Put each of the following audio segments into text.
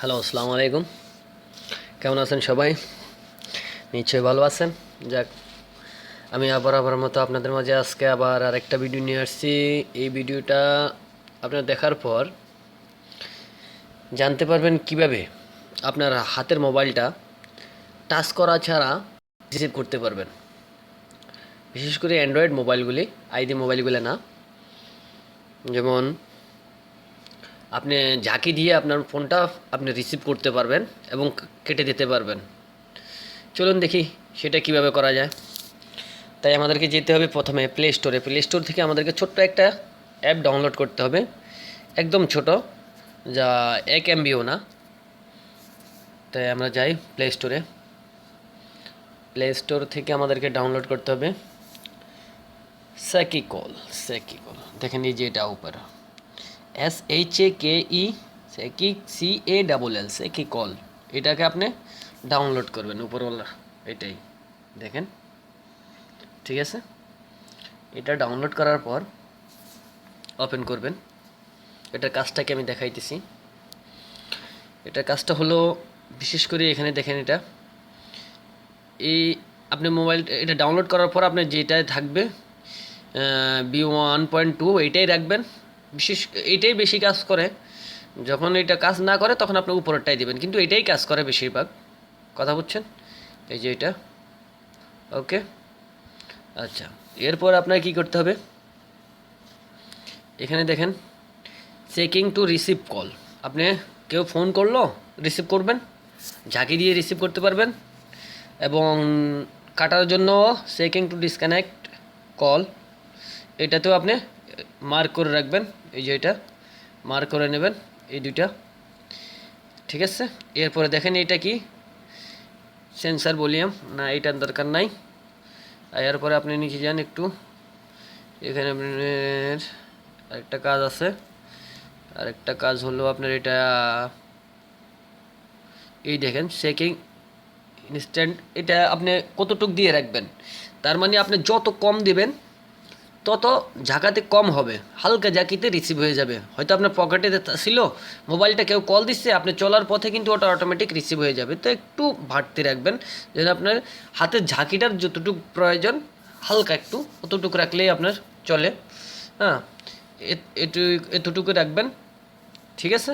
Hello আসসালামু আলাইকুম কেমন আছেন সবাই? নিশ্চয়ই ভালো আছেন। যাক, আমি আবার আবার মতো আপনাদের মাঝে আজকে আবার আরেকটা ভিডিও নিয়ে আসছি। এই ভিডিওটা আপনার দেখার পর জানতে পারবেন কীভাবে আপনার হাতের মোবাইলটা টাচ করা ছাড়া রিসিভ করতে পারবেন। বিশেষ করে অ্যান্ড্রয়েড মোবাইলগুলি আইডি মোবাইলগুলি না। যেমন আপনি ঝাঁকি দিয়ে আপনার ফোনটা আপনি রিসিভ করতে পারবেন এবং কেটে দিতে পারবেন। চলুন দেখি সেটা কীভাবে করা যায়। তাই আমাদেরকে যেতে হবে প্রথমে প্লে স্টোরে প্লে স্টোর থেকে আমাদেরকে ছোট্ট একটা অ্যাপ ডাউনলোড করতে হবে। একদম ছোট, যা এক এমবিও না। তাই আমরা যাই প্লে স্টোরে প্লে স্টোর থেকে আমাদেরকে ডাউনলোড করতে হবে। সেকি কল সেকি কল দেখেন এই যে এটা উপর। এস এইচ এ কে ই সেকি সি এ ডাবল এল সেকি কল এটাকে আপনি ডাউনলোড করবেন, উপরওয়ালা। এটাই। দেখেন। ঠিক আছে? এটা ডাউনলোড করার পর ওপেন করবেন। এটার কাজটাকে আমি দেখাইতেছি। এটার কাজটা হলো, বিশেষ করে এখানে দেখেন এটা। এই আপনি মোবাইল, এটা ডাউনলোড করার পর আপনার যেটাই থাকবে বি ওয়ান পয়েন্ট টু এইটাই রাখবেন। বিশেষ এইটাই বেশি কাজ করে। যখন এটা কাজ না করে, তখন আপনি উপরেরটাই দেবেন। কিন্তু এটাই কাজ করে বেশিরভাগ। কথা বুঝছেন? এই যে এটা। ওকে। আচ্ছা। এরপর আপনার কি করতে হবে? এখানে দেখেন চেকিং টু রিসিভ কল আপনি কেউ ফোন করল রিসিভ করবেন, ঝাঁকি দিয়ে রিসিভ করতে পারবেন, এবং কাটার জন্য চেকিং টু ডিসকানেক্ট কল এটাতেও আপনি মার্ক করে রাখবেন, এই যে এটা মার্ক করে নেবেন, এই দুইটা। ঠিক আছে? এরপরে দেখেন এটা কি? সেন্সার ভলিউম না, এটার দরকার নাই। এরপরে আপনি নিচে যান একটু। এখানে আপনার আরেকটা কাজ আছে। আরেকটা কাজ হলো আপনার এটা, এই দেখেন চেকিং ইনস্ট্যান্ট এটা আপনি কতটুক দিয়ে রাখবেন? তার মানে আপনি যত কম দিবেন তত ঝাঁকাতে কম হবে। হালকা ঝাঁকিতে রিসিভ হয়ে যাবে। হয়তো আপনার পকেটে ছিল, মোবাইলটা কেউ কল দিচ্ছে, আপনি চলার পথে কিন্তু ওটা অটোমেটিক রিসিভ হয়ে যাবে। তো একটু ভাটতে রাখবেন, যেন আপনার হাতের ঝাঁকিটার যতটুকু প্রয়োজন, হালকা একটু অতটুকু রাখলেই আপনার চলে। হ্যাঁ এটু, এতটুকু রাখবেন। ঠিক আছে?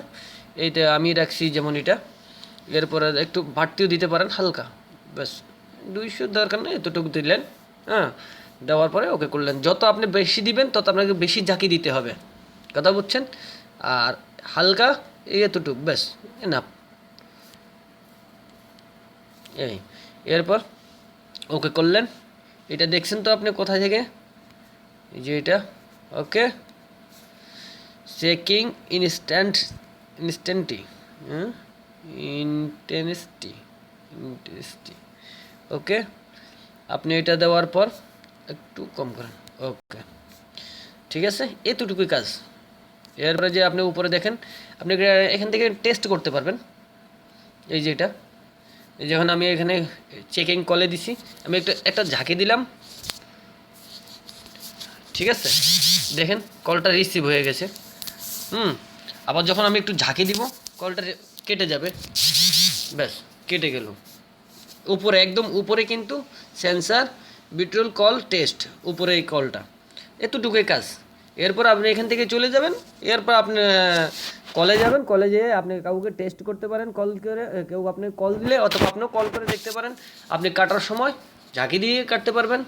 এইটা আমি রাখছি যেমন এটা। এরপরে একটু বাড়তিও দিতে পারেন হালকা। ব্যাস, দুইশো দরকার নেই, এতটুকু দিলেন। হ্যাঁ দেওয়ার পরে ওকে করলেন। যত আপনি বেশি দিবেন, তত আপনাকে বেশি ঝাঁকি দিতে হবে। কথা বুঝছেন? আর হালকা এতটুকু ব্যাস এনাফ এই, এরপর ওকে করলেন। এটা দেখছেন তো আপনি কোথা থেকে? যে এটা, ওকে। চেকিং ইনস্ট্যান্ট ইনস্ট্যান্টি ইন্টেন্সিটি ইন্টেন্সিটি ওকে। আপনি এটা দেওয়ার পর একটু কম করেন। ওকে। ঠিক আছে? এতটুকুই কাজ। এরপরে যে আপনি উপরে দেখেন, আপনি এখান থেকে টেস্ট করতে পারবেন। এই যে এটা। যখন আমি এখানে চেকিং কলে দিছি। আমি একটা একটা ঝাঁকি দিলাম। ঠিক আছে? দেখেন কলটা রিসিভ হয়ে গেছে। হুম। আবার যখন আমি একটু ঝাঁকি দিব কলটা কেটে যাবে। ব্যাস, কেটে গেল। উপরে, একদম উপরে কিন্তু সেন্সার বিট্রোল কল টেস্ট উপরে এই কলটা। এতটুকুই কাজ। এরপর আপনি এখান থেকে চলে যাবেন, এরপর আপনি কলে যাবেন, কলে যেয়ে আপনি কাউকে টেস্ট করতে পারেন, কল করে কেউ আপনি কল দিলে অথবা আপনিও কল করে দেখতে পারেন। আপনি কাটার সময় ঝাঁকি দিয়ে কাটতে পারবেন।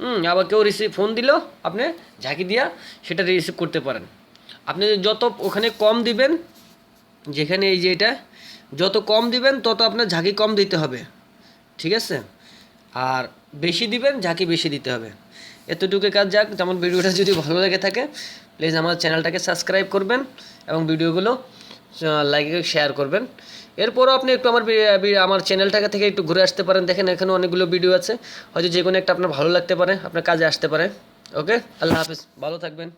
হুম, আবার কেউ রিসিভ, ফোন দিলেও আপনি ঝাঁকি দিয়া সেটা রিসিভ করতে পারেন। আপনি যত ওখানে কম দিবেন, যেখানে এই যে এটা, যত কম দিবেন, তত আপনার ঝাঁকি কম দিতে হবে। ঠিক আছে? আর বেশি দিবেন ঝাঁকি বেশি দিতে হবে। এতটুকু কাজ যাক, যেমন ভিডিওটা যদি ভালো লেগে থাকে প্লিজ আমার চ্যানেলটাকে সাবস্ক্রাইব করবেন এবং ভিডিওগুলো লাইক শেয়ার করবেন। এরপরও আপনি একটু আমার আমার চ্যানেলটাকে থেকে একটু ঘুরে আসতে পারেন। দেখেন, এখানে অনেকগুলো ভিডিও আছে। হয়তো যে কোনো একটা আপনার ভালো লাগতে পারে, আপনার কাজে আসতে পারে। ওকে আল্লাহ হাফিজ। ভালো থাকবেন।